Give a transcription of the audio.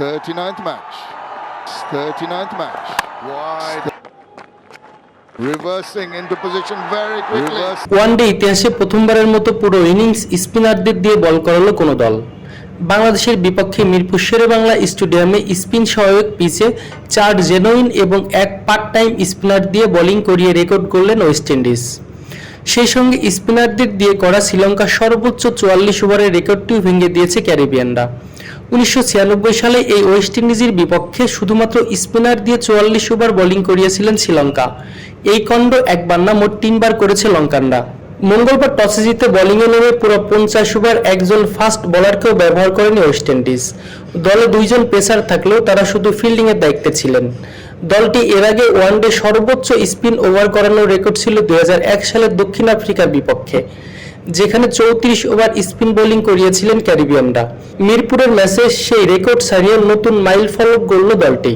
39th match. 39th match. Wide. Reversing into position very quickly. Reverse. One day ইতিহাসে প্রথমবারের মতো পুরো innings স্পিনারদের দিয়ে বল করালো কোনো দল বাংলাদেশের বিপক্ষে মিরপুর শেরে বাংলা স্টেডিয়ামে স্পিন সহায়ক পিচে চার জেনুইন এবং এক পার্ট টাইম স্পিনার দিয়ে বোলিং করিয়ে রেকর্ড করলেন ওয়েস্ট ইন্ডিজ সেই সঙ্গে স্পিনারদের দিয়ে করা শ্রীলঙ্কার সর্বোচ্চ চুয়াল্লিশ ওভারের রেকর্ডটিও ভেঙে দিয়েছে ক্যারিবিয়ানরা উনিশশো ছিয়ানব্বই সালে এই ওয়েস্ট ইন্ডিজের বিপক্ষে শুধুমাত্র স্পিনার দিয়ে চুয়াল্লিশ ওভার বোলিং করিয়েছিলেন শ্রীলঙ্কা। এই কণ্ড একবার না মোট তিনবার করেছে লঙ্কানরা। মঙ্গলবার টসে জিতে বোলিংয়ে নেমে পুরো পঞ্চাশ ওভার একজন ফাস্ট বোলারকেও ব্যবহার করেনি ওয়েস্ট ইন্ডিজ। দলে দুইজন পেসার থাকলেও তারা শুধু ফিল্ডিংয়ের দায়িত্বে ছিলেন। দলটি এর আগে ওয়ানডে সর্বোচ্চ স্পিন ওভার করানোর রেকর্ড ছিল দুই হাজার এক সালের দক্ষিণ আফ্রিকার বিপক্ষে। যেখানে চৌত্রিশ ওভার স্পিন বোলিং করিয়েছিলেন ক্যারিবিয়ানরা। মিরপুরের ম্যাচে সেই রেকর্ড সারিয়ে নতুন মাইল ফলক গড়ল দলটি।